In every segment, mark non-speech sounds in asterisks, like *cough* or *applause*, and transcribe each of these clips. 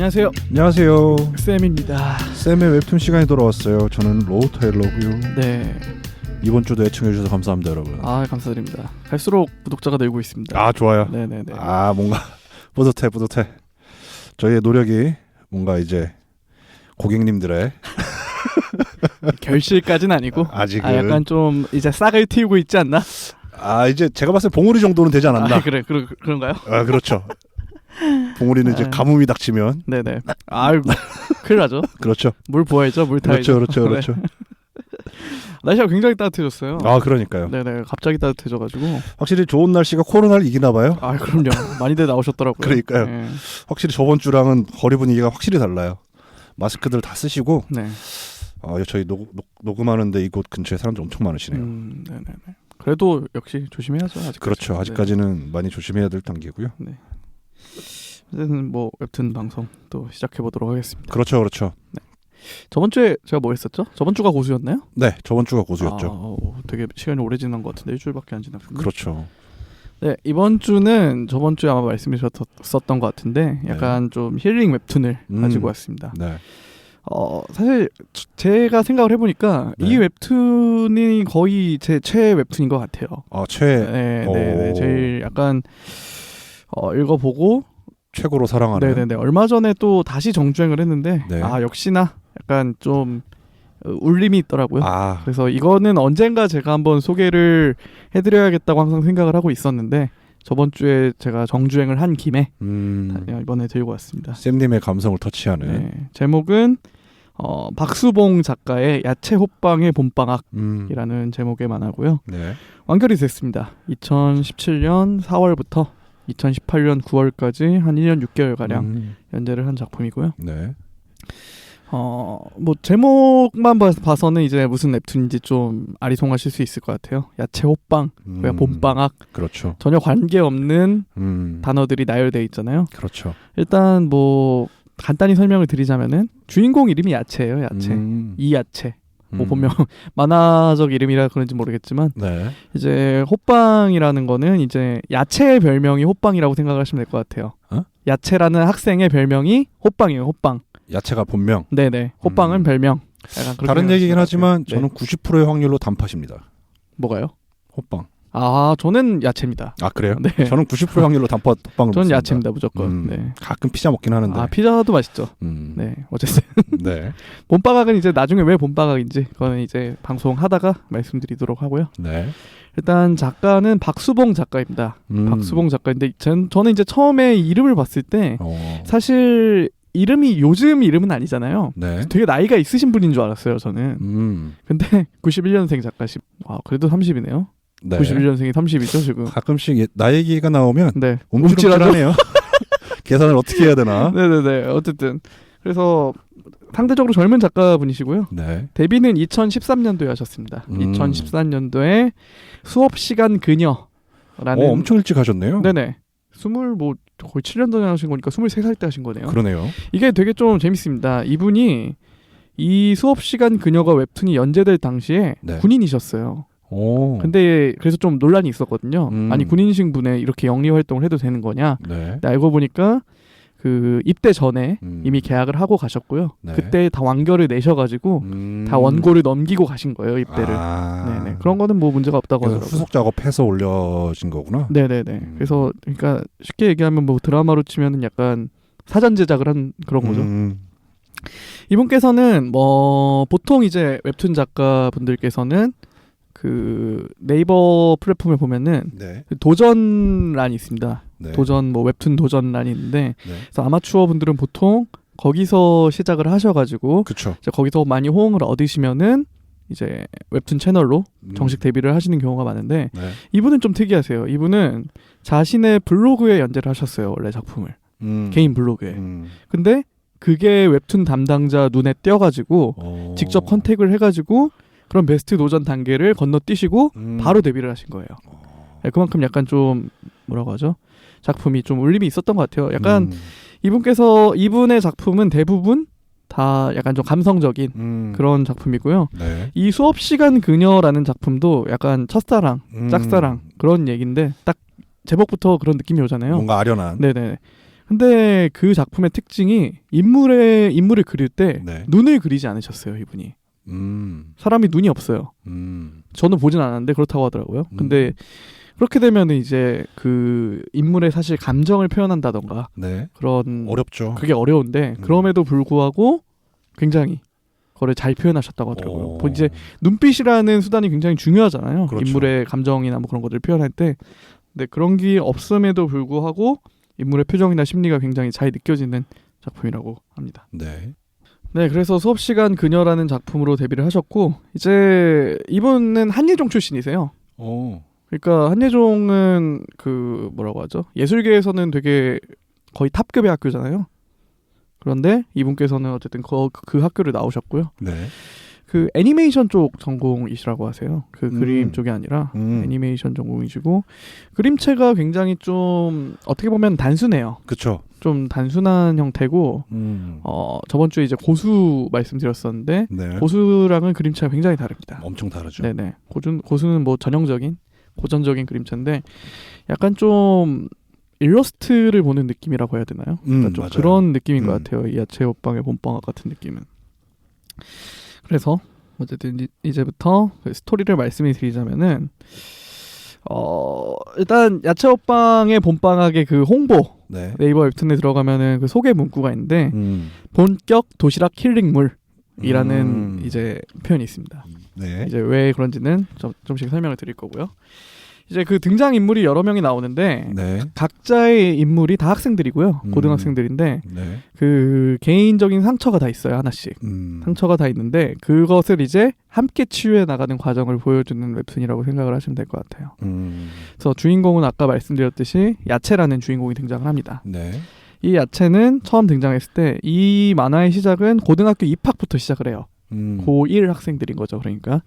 안녕하세요. 안녕하세요. 쌤입니다. 쌤의 웹툰 시간이 돌아왔어요. 저는 로우 테일러고요. 네. 이번 주도 애청해 주셔서 감사합니다, 여러분. 아, 감사드립니다. 갈수록 구독자가 늘고 있습니다. 아, 좋아요. 네, 네, 네. 아 뭔가 *laughs* 뿌듯해, 뿌듯해. 저희의 노력이 뭔가 이제 고객님들의 *laughs* 결실까지는 아니고 *laughs* 아직은 아, 약간 좀 이제 싹을 틔우고 있지 않나? 아 이제 제가 봤을 때 봉우리 정도는 되지 않았나? 아, 그래. 그러, 그런가요? 아 그렇죠. 봉우리는 이제 아. 가뭄이 닥치면 네, 네. 아유, 큰일 나죠. *laughs* 그렇죠. 물 부어야죠. 물 타야죠. 그렇죠, 그렇죠, 그렇죠. *laughs* 날씨가 굉장히 따뜻해졌어요. 아 그러니까요. 네, 네. 갑자기 따뜻해져가지고. 확실히 좋은 날씨가 코로나를 이기나 봐요. 아, 그럼요. 많이들 나오셨더라고요. 그러니까요. 네. 확실히 저번 주랑은 거리 분위기가 확실히 달라요. 마스크들 다 쓰시고 네. 아, 저희 녹, 녹, 녹 음하는데 이곳 근처에 사람들 엄청 많으시네요. 음, 네, 네, 네. 그래도 역시 조심해야죠. 아직. 그렇죠. 아직까지는 많이 조심해야 될 단계고요. 이제는 뭐 웹툰 방송 또 시작해 보도록 하겠습니다. 그렇죠, 그렇죠. 저번 주에 제가 뭐 했었죠? 저번 주가 고수였나요? 네, 저번 주가 아, 고수였죠. 오, 되게 시간이 오래 지난 것 같은데 일주일밖에 안 지났군요. 그렇죠. 네 이번 주는 저번 주에 아마 말씀하셨었던 것 같은데 약간 좀 힐링 웹툰을 네. 음. 가지고 왔습니다. 네, 어 사실 저- 제가 생각을 해보니까 네. 이 웹툰이 거의 제 최애 웹툰인 것 같아요. 아, 최 네, 오. 네, 네, 제일 약간 어, 읽어보고 최고로 사랑하는. 네네네. 얼마 전에 또 다시 정주행을 했는데 네. 아 역시나 약간 좀 어, 울림이 있더라고요. 아, 그래서 이거는 언젠가 제가 한번 소개를 해드려야겠다고 항상 생각을 하고 있었는데 저번 주에 제가 정주행을 한 김에 음, 이번에 들고 왔습니다. 쌤님의 감성을 터치하는. 네. 제목은 어, 박수봉 작가의 야채 호빵의 봄방학이라는 음, 제목의 만화고요. 네, 완결이 됐습니다. 2017년 4월부터 2018년 9월까지 한 1년 6개월 가량 음, 연재를 한 작품이고요. 네, 어, 뭐 제목만 봐- 봐서는 이제 무슨 웹툰인지 좀 아리송하실 수 있을 것 같아요. 야채 호빵, 음, 왜 봄방학 그렇죠. 전혀 관계 없는 음, 단어들이 나열돼 있잖아요. 그렇죠. 일단 뭐 간단히 설명을 드리자면은 주인공 이름이 야채예요. 야채. 음, 이 야채. 뭐 음, 보면 *laughs* 만화적 이름이라 그런지 모르겠지만 네, 이제 호빵이라는 거는 이제 야채의 별명이 호빵이라고 생각하시면 될 것 같아요. 어? 야채라는 학생의 별명이 호빵이에요. 호빵. 야채가 본명. 네네. 호빵은 음. 별명. 다른 얘기긴 하지만 같아요. 저는 90%의 확률로 단팥입니다. 네. 뭐가요? 호빵. 아 저는 야채입니다. 아 그래요? 네. 저는 90% 확률로 단팥 호빵을 저는 먹습니다. 야채입니다 무조건. 음, 네. 가끔 피자 먹긴 하는데. 아 피자도 맛있죠. 음, 네. 어쨌든 *laughs* 네, 봄바각은 이제 나중에 왜 봄바각인지 그거는 이제 방송하다가 말씀드리도록 하고요. 네. 일단 작가는 박수봉 작가입니다. 음, 박수봉 작가인데 전, 저는 이제 처음에 이름을 봤을 때 어, 사실 이름이 요즘 이름은 아니잖아요. 네. 되게 나이가 있으신 분인 줄 알았어요 저는. 음, 근데 91년생 작가십. 와 그래도 30이네요. 네. 91년생이 30이죠 지금. 가끔씩 예- 나이 얘기가 나오면 네. 움찔움찔하네요. *laughs* 계산을 어떻게 해야 되나? *laughs* 네네네. 어쨌든 그래서 상대적으로 젊은 작가분이시고요. 네. 데뷔는 2013년도에 하셨습니다. 음. 2014년도에 수업 시간 그녀라는 어, 엄청 일찍 하셨네요. 네네. 스물 뭐 거의 7년 전에 하신 거니까 23살 때 하신 거네요. 그러네요. 이게 되게 좀 재밌습니다. 이분이 이 수업 시간 그녀가 웹툰이 연재될 당시에 네. 군인이셨어요. 오. 근데 그래서 좀 논란이 있었거든요. 음. 아니 군인이신 분에 이렇게 영리 활동을 해도 되는 거냐? 네. 근데 알고 보니까 그 입대 전에 음. 이미 계약을 하고 가셨고요. 네. 그때 다 완결을 내셔가지고 음. 다 원고를 넘기고 가신 거예요 입대를. 아. 네네 그런 거는 뭐 문제가 없다고 하더라고요. 후속 작업해서 올려진 거구나. 네네네. 음. 그래서 그러니까 쉽게 얘기하면 뭐 드라마로 치면은 약간 사전 제작을 한 그런 거죠. 음. 이분께서는 뭐 보통 이제 웹툰 작가 분들께서는 그 네이버 플랫폼에 보면은 네. 그 도전란이 있습니다. 네. 도전 뭐 웹툰 도전란이 있는데 네. 그래서 아마추어 분들은 보통 거기서 시작을 하셔가지고. 이제 거기서 많이 호응을 얻으시면은 이제 웹툰 채널로 음. 정식 데뷔를 하시는 경우가 많은데 네. 이분은 좀 특이하세요. 이분은 자신의 블로그에 연재를 하셨어요. 원래 작품을 음. 개인 블로그에. 음. 근데 그게 웹툰 담당자 눈에 띄어가지고 어. 직접 컨택을 해가지고 그런 베스트 도전 단계를 건너뛰시고 음. 바로 데뷔를 하신 거예요. 네, 그만큼 약간 좀 뭐라고 하죠? 작품이 좀 울림이 있었던 것 같아요. 약간 음. 이분께서 이분의 작품은 대부분 다 약간 좀 감성적인 음. 그런 작품이고요. 네. 이 수업 시간 그녀라는 작품도 약간 첫사랑, 음. 짝사랑 그런 얘기인데 딱 제목부터 그런 느낌이 오잖아요. 뭔가 아련한. 네네. 근데 그 작품의 특징이 인물의 인물을 그릴 때 네. 눈을 그리지 않으셨어요 이분이. 음. 사람이 눈이 없어요. 음. 저는 보진 않았는데 그렇다고 하더라고요. 근데 그렇게 되면 이제 그 인물의 사실 감정을 표현한다던가 네. 그런 어렵죠. 그게 어려운데 음. 그럼에도 불구하고 굉장히 그거를 잘 표현하셨다고 하더라고요. 어. 뭐 이제 눈빛이라는 수단이 굉장히 중요하잖아요. 그렇죠. 인물의 감정이나 뭐 그런 것들을 표현할 때. 근데 그런 게 없음에도 불구하고 인물의 표정이나 심리가 굉장히 잘 느껴지는 작품이라고 합니다. 네. 네, 그래서 수업 시간 그녀라는 작품으로 데뷔를 하셨고 이제 이분은 한예종 출신이세요. 어. 그러니까 한예종은 그 뭐라고 하죠? 예술계에서는 되게 거의 탑급의 학교잖아요. 그런데 이분께서는 어쨌든 그, 그 학교를 나오셨고요. 네. 그 애니메이션 쪽 전공이시라고 하세요. 그 음. 그림 쪽이 아니라 음. 애니메이션 전공이시고 그림체가 굉장히 좀 어떻게 보면 단순해요. 그쵸. 좀 단순한 형태고 음. 어 저번 주에 이제 고수 말씀드렸었는데 네. 고수랑은 그림체가 굉장히 다릅니다. 엄청 다르죠. 네네. 고준 고수는 뭐 전형적인 고전적인 그림체인데 약간 좀 일러스트를 보는 느낌이라고 해야 되나요? 음, 그러니까 좀 맞아요. 그런 느낌인 것 음. 같아요. 이 야채 오빵의 봄방학 같은 느낌은. 그래서 어쨌든 이- 이제부터 그 스토리를 말씀을 드리자면은 어 일단 야채 오빵의 봄방학의 그 홍보 네. 네이버 웹툰에 들어가면은 그 소개 문구가 있는데 음. 본격 도시락 힐링물 이라는 음. 이제 표현이 있습니다. 네. 이제 왜 그런지는 좀, 좀씩 설명을 드릴 거고요. 이제 그 등장 인물이 여러 명이 나오는데 네. 각자의 인물이 다 학생들이고요. 음. 고등학생들인데 네. 그 개인적인 상처가 다 있어요. 하나씩. 음. 상처가 다 있는데 그것을 이제 함께 치유해 나가는 과정을 보여주는 웹툰이라고 생각을 하시면 될 것 같아요. 음. 그래서 주인공은 아까 말씀드렸듯이 야채라는 주인공이 등장을 합니다. 네. 이 야채는 처음 등장했을 때 이 만화의 시작은 고등학교 입학부터 시작을 해요. 음. 고1 학생들인 거죠. 그러니까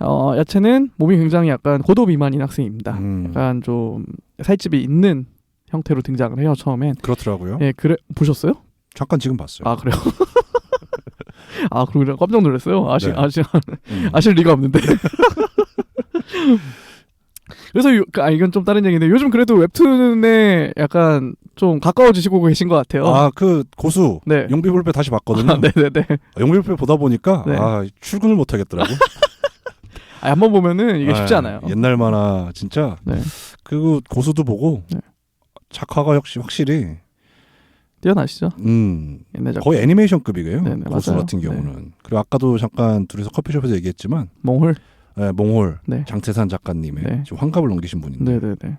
어, 야채는 몸이 굉장히 약간 고도 비만인 학생입니다. 음. 약간 좀 살집이 있는 형태로 등장을 해요. 처음엔. 그렇더라고요. 예, 그래 보셨어요? 잠깐 지금 봤어요. 아 그래요? *laughs* 아 그러면 깜짝 놀랐어요. 아시 네. 아시 음. 아실 리가 없는데. *laughs* 그래서 요, 아 이건 좀 다른 얘기인데 요즘 그래도 웹툰에 약간 좀 가까워지시고 계신 것 같아요. 아, 그 고수 네. 용비불배 다시 봤거든요. 아, 네네네. 용비불배 보다 보니까 네. 아, 출근을 못 하겠더라고. 아, 한번 보면은 이게 쉽지 아, 않아요. 옛날 만화 진짜 네. 그 고수도 보고 네. 작화가 역시 확실히 뛰어나시죠? 음 옛날 작품. 거의 애니메이션급이에요. 네네, 고수 맞아요. 같은 네. 경우는. 그리고 아까도 잠깐 둘이서 커피숍에서 얘기했지만 몽홀. 네, 몽홀 네. 장태산 작가님의 네. 지금 환갑을 넘기신 분인데 네네네.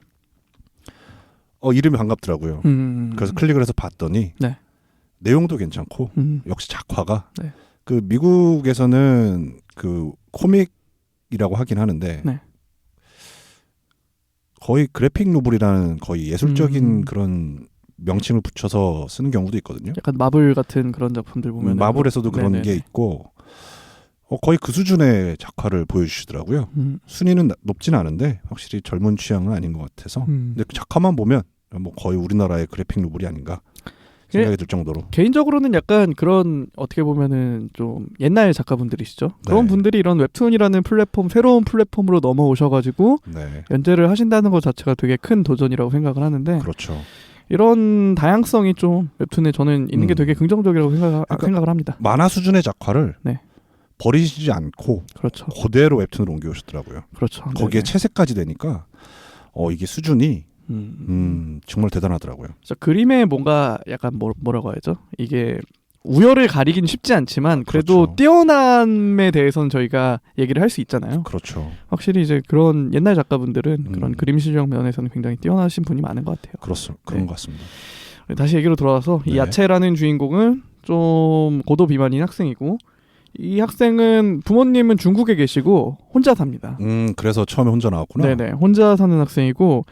어 이름이 반갑더라고요. 음. 그래서 클릭을 해서 봤더니 네. 내용도 괜찮고 음. 역시 작화가 네. 그 미국에서는 그 코믹 이라고 하긴 하는데 네. 거의 그래픽 노블이라는 거의 예술적인 음. 그런 명칭을 붙여서 쓰는 경우도 있거든요. 약간 마블 같은 그런 작품들 보면 음, 마블에서도 그런 게 있고 어, 거의 그 수준의 작화를 보여주시더라고요. 음. 순위는 나- 높진 않은데 확실히 젊은 취향은 아닌 것 같아서 음. 근데 그 작화만 보면 뭐 거의 우리나라의 그래픽 노블이 아닌가 생각이 들 정도로 개인적으로는 약간 그런 어떻게 보면은 좀 옛날 작가분들이시죠. 그런 네. 분들이 이런 웹툰이라는 플랫폼 새로운 플랫폼으로 넘어오셔가지고 네 연재를 하신다는 것 자체가 되게 큰 도전이라고 생각을 하는데 그렇죠. 이런 다양성이 좀 웹툰에 저는 있는 게 음. 되게 긍정적이라고 생각, 그러니까 생각을 합니다. 만화 수준의 작화를 네. 버리시지 않고 그렇죠. 그대로 웹툰으로 옮겨오셨더라고요. 그렇죠. 거기에 네네. 채색까지 되니까 어 이게 수준이 음. 음 정말 대단하더라고요. 저 그림에 뭔가 약간 뭐, 뭐라고 해야죠? 이게 우열을 가리긴 쉽지 않지만 그래도 그렇죠. 뛰어남에 대해서는 저희가 얘기를 할 수 있잖아요. 그렇죠. 확실히 이제 그런 옛날 작가분들은 음. 그런 그림 실력 면에서는 굉장히 뛰어나신 분이 많은 것 같아요. 그렇소 그런 네. 것 같습니다. 다시 얘기로 돌아와서 이 네. 야채라는 주인공은 좀 고도 비만인 학생이고 이 학생은 부모님은 중국에 계시고 혼자 삽니다. 음 그래서 처음에 혼자 나왔구나. 네네 혼자 사는 학생이고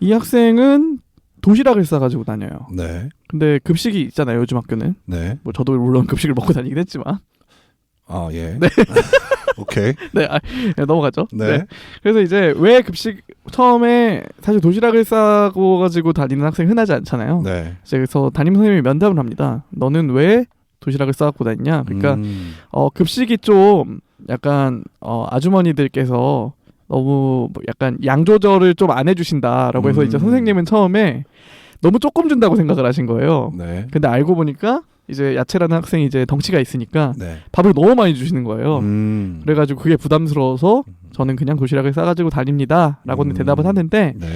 이 학생은 도시락을 싸가지고 다녀요. 네. 근데 급식이 있잖아요 요즘 학교는 네. 뭐 저도 물론 급식을 먹고 다니긴 했지만 아 예. 네. *laughs* 오케이. *laughs* 네, 아, 네, 넘어가죠. 네. 그래서 이제 왜 급식 처음에 사실 도시락을 싸고 가지고 다니는 학생 흔하지 않잖아요. 네. 그래서 담임 선생님이 면담을 합니다. 너는 왜 도시락을 싸갖고 다니냐? 그러니까 음, 어 급식이 좀 약간 어 아주머니들께서 너무 뭐 약간 양 조절을 좀 안 해주신다라고 해서 음. 이제 선생님은 처음에 너무 조금 준다고 생각을 하신 거예요. 네. 근데 알고 보니까 이제 야채라는 학생이 이제 덩치가 있으니까 네. 밥을 너무 많이 주시는 거예요. 음. 그래가지고 그게 부담스러워서 저는 그냥 도시락을 싸가지고 다닙니다라고는 음. 대답을 하는데 네.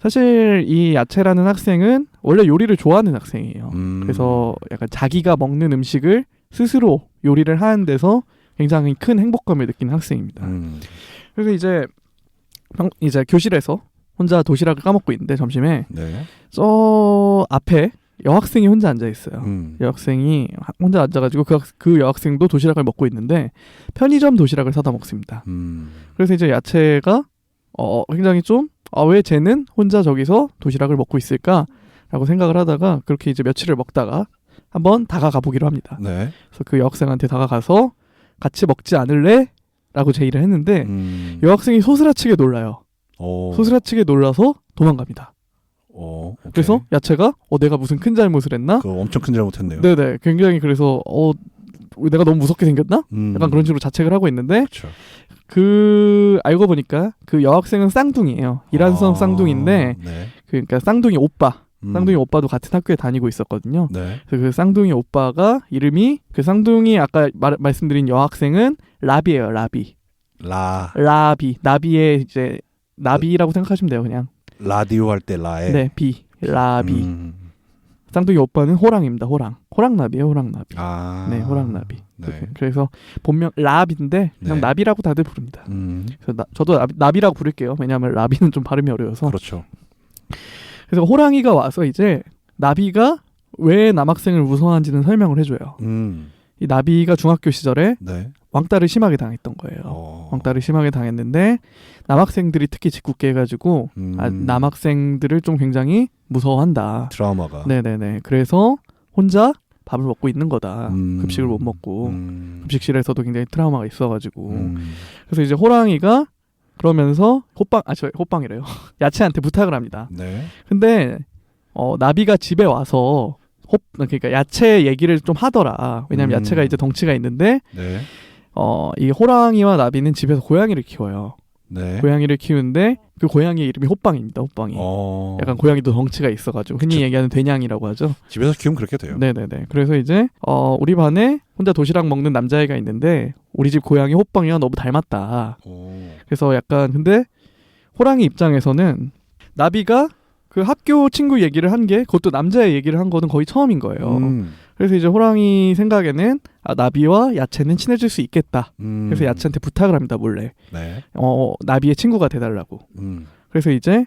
사실 이 야채라는 학생은 원래 요리를 좋아하는 학생이에요. 음. 그래서 약간 자기가 먹는 음식을 스스로 요리를 하는 데서 굉장히 큰 행복감을 느끼는 학생입니다. 음. 그래서 이제 평- 이제 교실에서 혼자 도시락을 까먹고 있는데 점심에 네. 저 앞에 여학생이 혼자 앉아 있어요. 음. 여학생이 혼자 앉아가지고 그, 학- 그 여학생도 도시락을 먹고 있는데 편의점 도시락을 사다 먹습니다. 음. 그래서 이제 야채가 어 굉장히 좀 아 왜 쟤는 혼자 저기서 도시락을 먹고 있을까라고 생각을 하다가 그렇게 이제 며칠을 먹다가 한번 다가가 보기로 합니다. 네. 그래서 그 여학생한테 다가가서 같이 먹지 않을래? 라고 제의를 했는데 음. 여학생이 소스라치게 놀라요. 어. 소스라치게 놀라서 도망갑니다. 어. 오케이. 그래서 야채가 어 내가 무슨 큰 잘못을 했나? 그 엄청 큰 잘못했네요. 네네 굉장히 그래서 어 내가 너무 무섭게 생겼나? 음. 약간 그런 식으로 자책을 하고 있는데 그렇죠. 그 알고 보니까 그 여학생은 쌍둥이에요. 이란성 아, 쌍둥이인데 네. 그러니까 쌍둥이 오빠, 음. 쌍둥이 오빠도 같은 학교에 다니고 있었거든요. 네. 그래서 그 쌍둥이 오빠가 이름이 그 쌍둥이 아까 말, 말씀드린 여학생은 라비예요. 라비. 라 라비. 나비의 이제 나비라고 생각하시면 돼요. 그냥. 라디오 할 때 라에 네, 비. 라비. 음. 쌍둥이 오빠는 호랑입니다. 호랑. 호랑나비예요. 호랑나비. 아. 네, 호랑나비. 네. 그래서 본명 라비인데 그냥 네. 나비라고 다들 부릅니다. 음. 그래서 나, 저도 나비, 나비라고 부를게요. 왜냐하면 라비는 좀 발음이 어려워서. 그렇죠. 그래서 호랑이가 와서 이제 나비가 왜 남학생을 무서워하는지는 설명을 해줘요. 음. 이 나비가 중학교 시절에 네. 왕따를 심하게 당했던 거예요. 어. 왕따를 심하게 당했는데 남학생들이 특히 짓궂게 해가지고 음. 아, 남학생들을 좀 굉장히 무서워한다. 드라마가 네네네. 그래서 혼자 밥을 먹고 있는 거다. 음. 급식을 못 먹고 음. 급식실에서도 굉장히 트라우마가 있어가지고 음. 그래서 이제 호랑이가 그러면서 호빵 아 저 호빵이래요. *laughs* 야채한테 부탁을 합니다. 네. 근데 어 나비가 집에 와서 호 그러니까 야채 얘기를 좀 하더라. 왜냐면 음. 야채가 이제 덩치가 있는데 네. 어이 호랑이와 나비는 집에서 고양이를 키워요. 네. 고양이를 키우는데 그 고양이의 이름이 호빵입니다. 호빵이. 어. 약간 고양이도 덩치가 있어가지고 흔히 그쵸. 얘기하는 돼냥이라고 하죠. 집에서 키우면 그렇게 돼요. 네네네. 그래서 이제 어 우리 반에 혼자 도시락 먹는 남자애가 있는데 우리 집 고양이 호빵이와 너무 닮았다. 오. 그래서 약간 근데 호랑이 입장에서는 나비가 그 학교 친구 얘기를 한 게 그것도 남자의 얘기를 한 거는 거의 처음인 거예요. 음. 그래서 이제 호랑이 생각에는 아, 나비와 야채는 친해질 수 있겠다. 음. 그래서 야채한테 부탁을 합니다 몰래. 네. 어 나비의 친구가 돼달라고. 음. 그래서 이제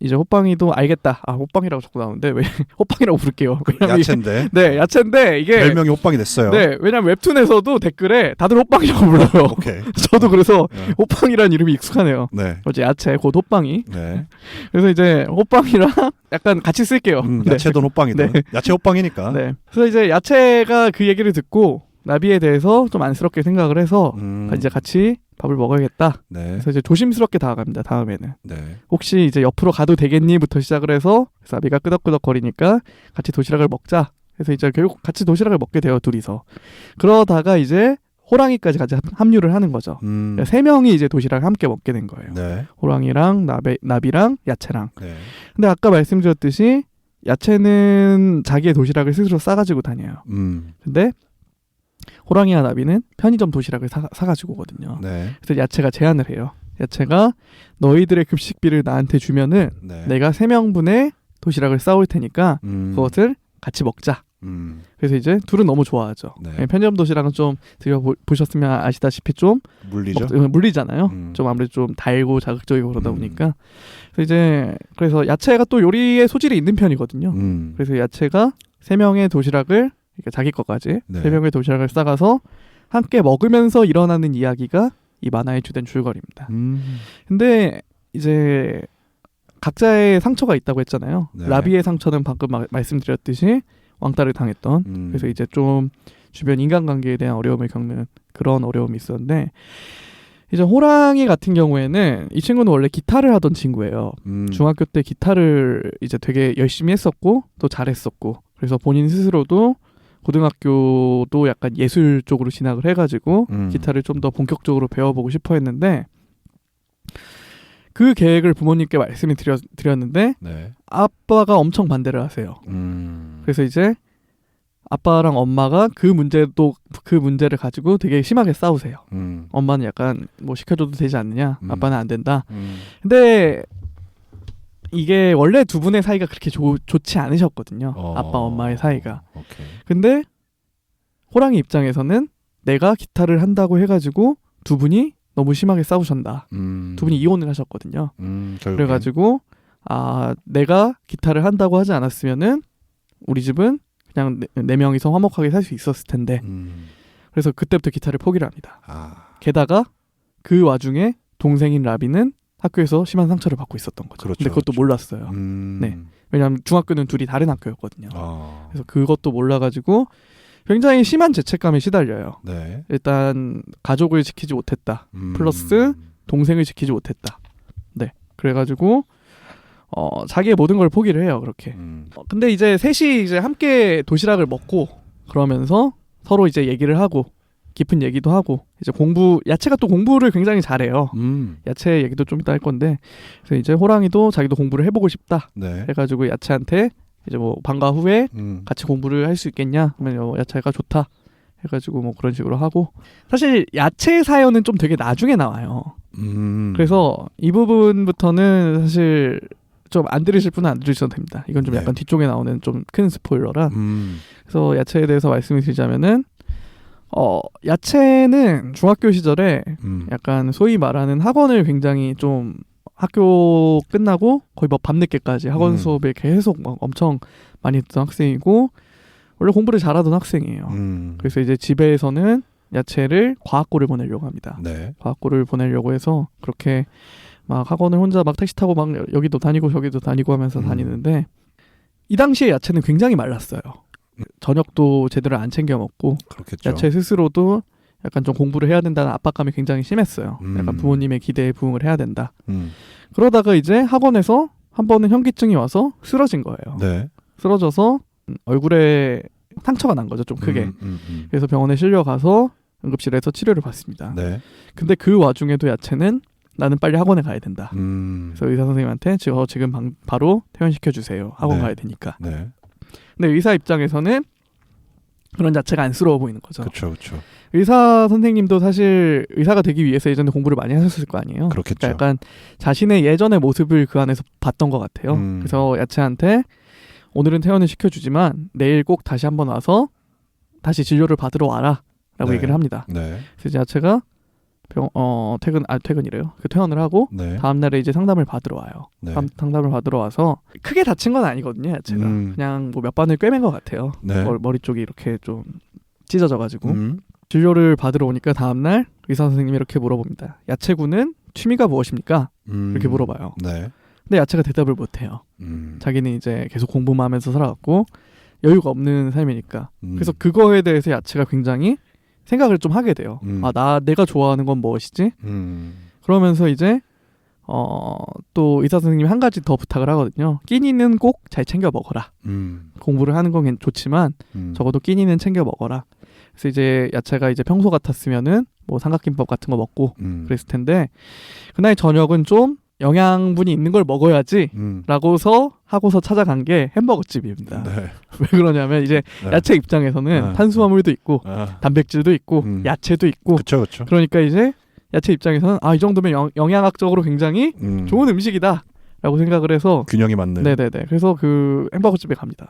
이제 호빵이도 알겠다. 아 호빵이라고 자꾸 나오는데 왜 *laughs* 호빵이라고 부를게요. *laughs* 야채인데 네 야채인데 이게 별명이 호빵이 됐어요. 네 왜냐면 웹툰에서도 댓글에 다들 호빵이라고 *laughs* 불러요. 오케이. 저도 그래서 네. 호빵이라는 이름이 익숙하네요. 네. 어제 야채 곧 호빵이. 네. 그래서 이제 호빵이랑 약간 같이 쓸게요. 음, 네. 야채든 호빵이든 네. 야채 호빵이니까. 네. 그래서 이제 야채가 그 얘기를 듣고 나비에 대해서 좀 안쓰럽게 생각을 해서 음. 이제 같이 밥을 먹어야겠다. 네. 그래서 이제 조심스럽게 다가갑니다. 다음에는 네. 혹시 이제 옆으로 가도 되겠니부터 시작을 해서 그래서 나비가 끄덕끄덕 거리니까 같이 도시락을 먹자. 그래서 이제 결국 같이 도시락을 먹게 돼요 둘이서. 그러다가 이제 호랑이까지 같이 합- 합류를 하는 거죠. 음. 세 명이 이제 도시락을 함께 먹게 된 거예요. 네. 호랑이랑 나비, 나비랑 야채랑. 네. 근데 아까 말씀드렸듯이 야채는 자기의 도시락을 스스로 싸가지고 다녀요. 음. 근데 호랑이와 나비는 편의점 도시락을 사, 사가지고 오거든요. 네. 그래서 야채가 제안을 해요. 야채가 너희들의 급식비를 나한테 주면은 네. 내가 세 명분의 도시락을 싸올 테니까 음. 그것을 같이 먹자. 음. 그래서 이제 둘은 너무 좋아하죠. 네. 예, 편의점 도시락은 좀 드려 보셨으면 아시다시피 좀 물리죠. 먹- 물리잖아요. 음. 좀 아무래도 좀 달고 자극적이고 그러다 음. 보니까 그래서 이제 그래서 야채가 또 요리에 소질이 있는 편이거든요. 음. 그래서 야채가 세 명의 도시락을 그러니까 자기 것까지 네. 세 명의 도시락을 싸가서 함께 먹으면서 일어나는 이야기가 이 만화의 주된 줄거리입니다. 음. 근데 이제 각자의 상처가 있다고 했잖아요. 네. 라비의 상처는 방금 마- 말씀드렸듯이 왕따를 당했던 음. 그래서 이제 좀 주변 인간관계에 대한 어려움을 겪는 그런 어려움이 있었는데 이제 호랑이 같은 경우에는 이 친구는 원래 기타를 하던 친구예요. 음. 중학교 때 기타를 이제 되게 열심히 했었고 또 잘했었고 그래서 본인 스스로도 고등학교도 약간 예술 쪽으로 진학을 해가지고 음. 기타를 좀 더 본격적으로 배워보고 싶어 했는데 그 계획을 부모님께 말씀을 드렸, 드렸 는데 네. 아빠가 엄청 반대를 하세요. 음. 그래서 이제 아빠랑 엄마가 그 문제도 그 문제를 가지고 되게 심하게 싸우세요. 음. 엄마는 약간 뭐 시켜줘도 되지 않느냐, 음. 아빠는 안 된다. 음. 근데 이게 원래 두 분의 사이가 그렇게 좋, 좋지 않으셨거든요. 어. 아빠 엄마의 사이가. 오케이. 근데 호랑이 입장에서는 내가 기타를 한다고 해가지고 두 분이 너무 심하게 싸우셨다. 음. 두 분이 이혼을 하셨거든요. 음. 결국엔. 그래가지고 아 내가 기타를 한다고 하지 않았으면은 우리 집은 그냥 네, 네 명이서 화목하게 살 수 있었을 텐데 음. 그래서 그때부터 기타를 포기를 합니다. 아. 게다가 그 와중에 동생인 라비는 학교에서 심한 상처를 받고 있었던 거죠. 그렇죠, 근데 그것도 그렇죠. 몰랐어요. 음. 네. 왜냐하면 중학교는 둘이 다른 학교였거든요. 아. 그래서 그것도 몰라가지고 굉장히 심한 죄책감에 시달려요. 네. 일단 가족을 지키지 못했다. 음. 플러스 동생을 지키지 못했다. 네. 그래가지고 어 자기의 모든 걸 포기를 해요. 그렇게. 음. 어, 근데 이제 셋이 이제 함께 도시락을 먹고 그러면서 서로 이제 얘기를 하고 깊은 얘기도 하고 이제 공부 야채가 또 공부를 굉장히 잘해요. 음. 야채 얘기도 좀 이따 할 건데 그래서 이제 호랑이도 자기도 공부를 해보고 싶다 네. 해가지고 야채한테 이제 뭐 방과 후에 음. 같이 공부를 할 수 있겠냐 하면 어, 야채가 좋다 해가지고 뭐 그런 식으로 하고 사실 야채 사연은 좀 되게 나중에 나와요. 음. 그래서 이 부분부터는 사실 좀 안 들으실 분은 안 들으셔도 됩니다. 이건 좀 네. 약간 뒤쪽에 나오는 좀 큰 스포일러라. 음. 그래서 야채에 대해서 말씀을 드리자면은 어 야채는 중학교 시절에 음. 약간 소위 말하는 학원을 굉장히 좀 학교 끝나고 거의 뭐 밤늦게까지 학원 음. 수업에 계속 막 엄청 많이 듣던 학생이고 원래 공부를 잘하던 학생이에요. 음. 그래서 이제 집에서는 야채를 과학고를 보내려고 합니다. 네. 과학고를 보내려고 해서 그렇게 막 학원을 혼자 막 택시 타고 막 여기도 다니고 저기도 다니고 하면서 음. 다니는데 이 당시에 야채는 굉장히 말랐어요. 저녁도 제대로 안 챙겨 먹고 그렇겠죠. 야채 스스로도 약간 좀 공부를 해야 된다는 압박감이 굉장히 심했어요. 음. 약간 부모님의 기대에 부응을 해야 된다. 음. 그러다가 이제 학원에서 한 번은 현기증이 와서 쓰러진 거예요. 네. 쓰러져서 얼굴에 상처가 난 거죠, 좀 크게. 음, 음, 음. 그래서 병원에 실려가서 응급실에서 치료를 받습니다. 네. 근데 그 와중에도 야채는 나는 빨리 학원에 가야 된다. 음. 그래서 의사 선생님한테 저 지금 방- 바로 퇴원시켜 주세요. 학원 네. 가야 되니까. 네. 근데 의사 입장에서는 그런 자체가 안쓰러워 보이는 거죠. 그렇죠. 그렇죠. 의사 선생님도 사실 의사가 되기 위해서 예전에 공부를 많이 하셨을 거 아니에요. 그렇겠죠. 그러니까 약간 자신의 예전의 모습을 그 안에서 봤던 것 같아요. 음. 그래서 야채한테 오늘은 퇴원을 시켜주지만 내일 꼭 다시 한번 와서 다시 진료를 받으러 와라라고 네. 얘기를 합니다. 네. 그래서 야채가 병, 어, 퇴근, 아, 퇴근이래요. 그 퇴원을 하고 네. 다음날에 이제 상담을 받으러 와요. 네. 상- 상담을 받으러 와서 크게 다친 건 아니거든요, 야채가. 음. 그냥 뭐몇 반을 꿰맨 것 같아요. 네. 머리, 쪽이 이렇게 좀 찢어져가지고. 음. 진료를 받으러 오니까 다음날 의사 선생님이 이렇게 물어봅니다. 야채구는 취미가 무엇입니까? 음. 이렇게 물어봐요. 네. 근데 야채가 대답을 못해요. 음. 자기는 이제 계속 공부만 하면서 살아갔고 여유가 없는 삶이니까. 음. 그래서 그거에 대해서 야채가 굉장히 생각을 좀 하게 돼요. 음. 아, 나 내가 좋아하는 건 무엇이지? 음. 그러면서 이제 어, 또 의사 선생님이 한 가지 더 부탁을 하거든요. 끼니는 꼭 잘 챙겨 먹어라. 음. 공부를 하는 건 괜- 좋지만 음. 적어도 끼니는 챙겨 먹어라. 그래서 이제 야채가 이제 평소 같았으면은 뭐 삼각김밥 같은 거 먹고 음. 그랬을 텐데 그날 저녁은 좀 영양분이 있는 걸 먹어야지 음. 라고서 하고서 찾아간 게 햄버거 집입니다. 네. *laughs* 왜 그러냐면 이제 네. 야채 입장에서는 네. 탄수화물도 있고 아. 단백질도 있고 음. 야채도 있고 그렇죠. 그렇죠. 그러니까 이제 야채 입장에서는 아 이 정도면 영, 영양학적으로 굉장히 음. 좋은 음식이다라고 생각을 해서 균형이 맞는. 네네네 그래서 그 햄버거 집에 갑니다.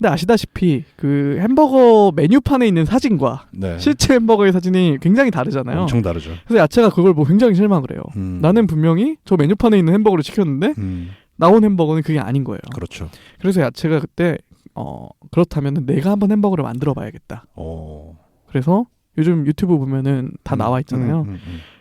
네. 근데 아시다시피 그 햄버거 메뉴판에 있는 사진과 네. 실제 햄버거의 사진이 굉장히 다르잖아요. 엄청 다르죠. 그래서 야채가 그걸 보고 굉장히 실망을 해요. 음. 나는 분명히 저 메뉴판에 있는 햄버거를 시켰는데 음. 나온 햄버거는 그게 아닌 거예요. 그렇죠. 그래서 야채가 그때 어 그렇다면 내가 한번 햄버거를 만들어 봐야겠다. 어. 그래서 요즘 유튜브 보면은 다 음. 나와 있잖아요.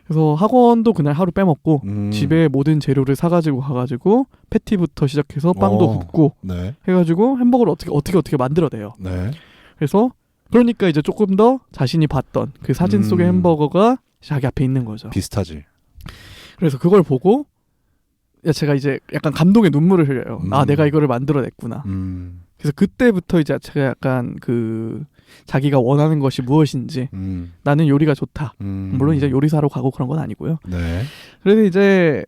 그래서 학원도 그날 하루 빼먹고 음. 집에 모든 재료를 사가지고 가가지고 패티부터 시작해서 빵도 어. 굽고 네. 해가지고 햄버거를 어떻게 어떻게 어떻게 만들어내요. 네. 그래서 그러니까 이제 조금 더 자신이 봤던 그 사진 속의 음. 햄버거가 자기 앞에 있는 거죠. 비슷하지. 그래서 그걸 보고 야 제가 이제 약간 감동의 눈물을 흘려요. 아 음. 내가 이거를 만들어냈구나. 음. 그래서 그때부터 이제 제가 약간 그 자기가 원하는 것이 무엇인지 음. 나는 요리가 좋다. 음. 물론 이제 요리사로 가고 그런 건 아니고요. 네. 그래서 이제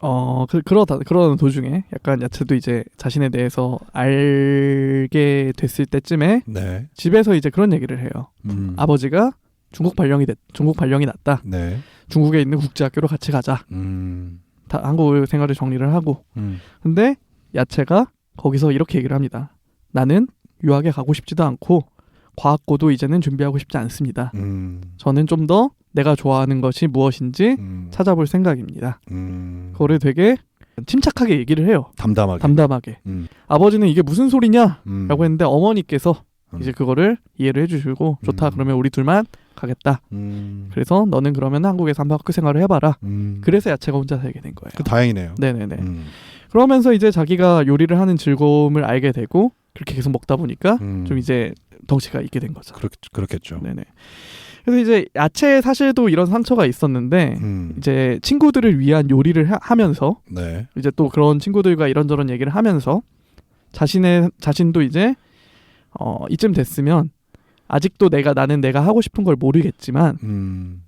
어 그, 그러다 그러는 도중에 약간 야채도 이제 자신에 대해서 알게 됐을 때쯤에 네. 집에서 이제 그런 얘기를 해요. 음. 아버지가 중국 발령이 됐 중국 발령이 났다. 네. 중국에 있는 국제학교로 같이 가자. 음. 다 한국 생활을 정리를 하고. 음. 근데 야채가 거기서 이렇게 얘기를 합니다. 나는 유학에 가고 싶지도 않고 과학고도 이제는 준비하고 싶지 않습니다. 음. 저는 좀 더 내가 좋아하는 것이 무엇인지 음. 찾아볼 생각입니다. 음. 그거를 되게 침착하게 얘기를 해요. 담담하게. 담담하게. 음. 아버지는 이게 무슨 소리냐라고 음. 했는데 어머니께서 음. 이제 그거를 이해를 해주시고 좋다 음. 그러면 우리 둘만 가겠다. 음. 그래서 너는 그러면 한국에서 한번 학교 생활을 해봐라. 음. 그래서 야채가 혼자 살게 된 거예요. 그 다행이네요. 네네네. 음. 그러면서 이제 자기가 요리를 하는 즐거움을 알게 되고 그렇게 계속 먹다 보니까 음. 좀 이제 덩치가 있게 된 거죠. 그렇 그렇겠죠. 네네. 그래서 이제 야채 사실도 이런 상처가 있었는데 음. 이제 친구들을 위한 요리를 하, 하면서 네. 이제 또 그런 친구들과 이런저런 얘기를 하면서 자신의 자신도 이제 어 이쯤 됐으면 아직도 내가 나는 내가 하고 싶은 걸 모르겠지만 음.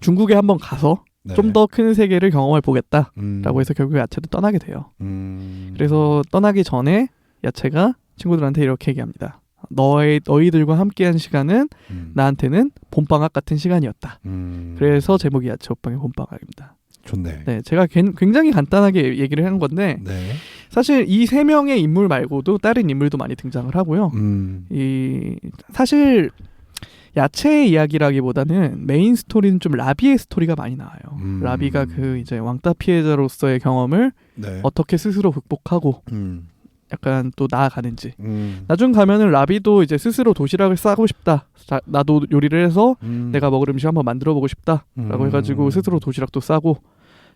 중국에 한번 가서 네. 좀더 큰 세계를 경험해 보겠다라고 음. 해서 결국 야채도 떠나게 돼요. 음. 그래서 떠나기 전에 야채가 친구들한테 이렇게 얘기합니다. 너희 너희들과 함께한 시간은 음. 나한테는 봄방학 같은 시간이었다. 음. 그래서 제목이 야채 오빵의 봄방학입니다. 좋네. 네, 제가 겐- 굉장히 간단하게 얘기를 한 건데 네. 사실 이 세 명의 인물 말고도 다른 인물도 많이 등장을 하고요. 음. 이 사실 야채의 이야기라기보다는 메인 스토리는 좀 라비의 스토리가 많이 나와요. 음. 라비가 그 이제 왕따 피해자로서의 경험을 네. 어떻게 스스로 극복하고 음. 약간 또 나아가는지. 음. 나중 가면은 라비도 이제 스스로 도시락을 싸고 싶다. 자, 나도 요리를 해서 음. 내가 먹을 음식 한번 만들어 보고 싶다라고 음. 해가지고 스스로 도시락도 싸고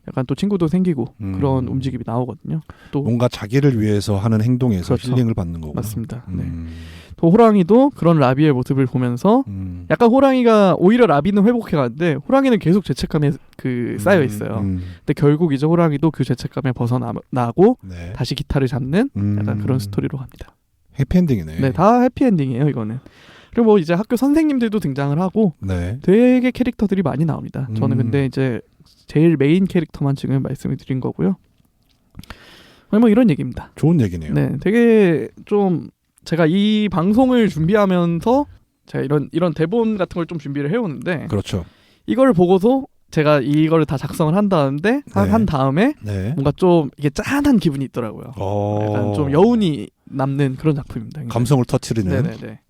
약간 또 친구도 생기고 음. 그런 움직임이 나오거든요. 또 뭔가 자기를 위해서 하는 행동에서 그렇죠. 힐링을 받는 거고. 맞습니다. 네. 음. 또 호랑이도 그런 라비의 모습을 보면서 음. 약간 호랑이가 오히려 라비는 회복해 가는데 호랑이는 계속 죄책감에 그 쌓여 있어요. 음. 근데 결국 이제 호랑이도 그 죄책감에 벗어나고 네. 다시 기타를 잡는 음. 약간 그런 스토리로 갑니다. 해피엔딩이네. 네, 다 해피엔딩이에요 이거는. 그리고 뭐 이제 학교 선생님들도 등장을 하고 네. 되게 캐릭터들이 많이 나옵니다. 저는 음. 근데 이제 제일 메인 캐릭터만 지금 말씀을 드린 거고요. 뭐 이런 얘기입니다. 좋은 얘기네요. 네, 되게 좀 제가 이 방송을 준비하면서 제가 이런 이런 대본 같은 걸 좀 준비를 해오는데 그렇죠. 이걸 보고서 제가 이거를 다 작성을 한 다음에 한, 네. 한 다음에 네. 뭔가 좀 이게 짠한 기분이 있더라고요. 어. 약간 좀 여운이 남는 그런 작품입니다. 굉장히. 감성을 터트리는 네네네.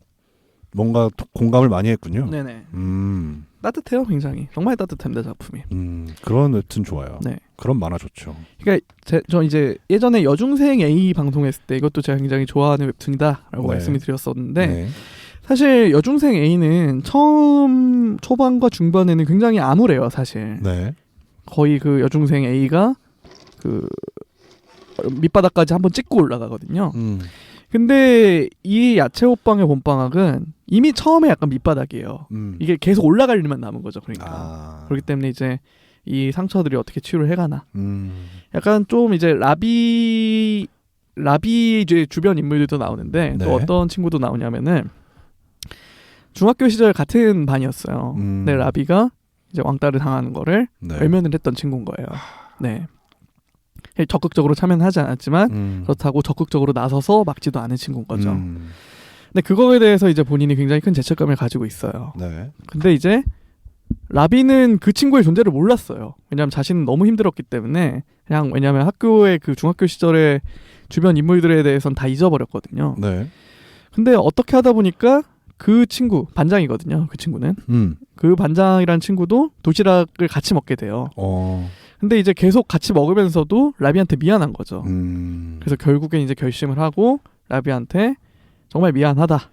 뭔가 도- 공감을 많이 했군요. 네네. 음. 따뜻해요, 굉장히. 정말 따뜻합니다, 작품이. 음. 그런 웹툰 좋아요. 네. 그런 만화 좋죠. 그러니까 제, 저 이제 예전에 여중생 A 방송했을 때 이것도 제가 굉장히 좋아하는 웹툰이다라고 네. 말씀을 드렸었는데 네. 사실 여중생 A는 처음 초반과 중반에는 굉장히 암울해요, 사실. 네. 거의 그 여중생 A가 그 밑바닥까지 한번 찍고 올라가거든요. 음. 근데 이 야채 호빵의 봄방학은 이미 처음에 약간 밑바닥이에요. 음. 이게 계속 올라갈 일만 남은 거죠. 그러니까. 아. 그렇기 때문에 이제 이 상처들이 어떻게 치유를 해가나. 음. 약간 좀 이제 라비 라비 이제 주변 인물들도 나오는데 네. 또 어떤 친구도 나오냐면은 중학교 시절 같은 반이었어요. 음. 근데 라비가 이제 왕따를 당하는 거를 네. 외면을 했던 친구인 거예요. 네. 적극적으로 참여는 하지 않았지만 음. 그렇다고 적극적으로 나서서 막지도 않은 친구인 거죠. 음. 근데 그거에 대해서 이제 본인이 굉장히 큰 죄책감을 가지고 있어요. 네. 근데 이제 라비는 그 친구의 존재를 몰랐어요. 왜냐하면 자신은 너무 힘들었기 때문에 그냥 왜냐하면 학교의 그 중학교 시절에 주변 인물들에 대해서는 다 잊어버렸거든요. 네. 근데 어떻게 하다 보니까 그 친구 반장이거든요. 그 친구는 음. 그 반장이란 친구도 도시락을 같이 먹게 돼요. 어. 근데 이제 계속 같이 먹으면서도 라비한테 미안한 거죠. 음. 그래서 결국엔 이제 결심을 하고 라비한테 정말 미안하다.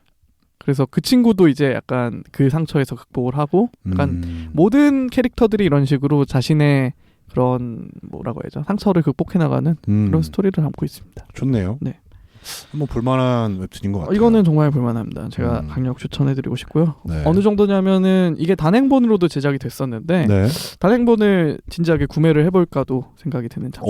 그래서 그 친구도 이제 약간 그 상처에서 극복을 하고 약간 음. 모든 캐릭터들이 이런 식으로 자신의 그런 뭐라고 해야죠 상처를 극복해 나가는 음. 그런 스토리를 담고 있습니다. 좋네요. 네. 한번 볼만한 웹툰인 것 어, 같아요. 이거는 정말 볼만합니다. 제가 음. 강력 추천해드리고 싶고요. 네. 어느 정도냐면은 이게 단행본으로도 제작이 됐었는데 네. 단행본을 진지하게 구매를 해볼까도 생각이 드는 작품.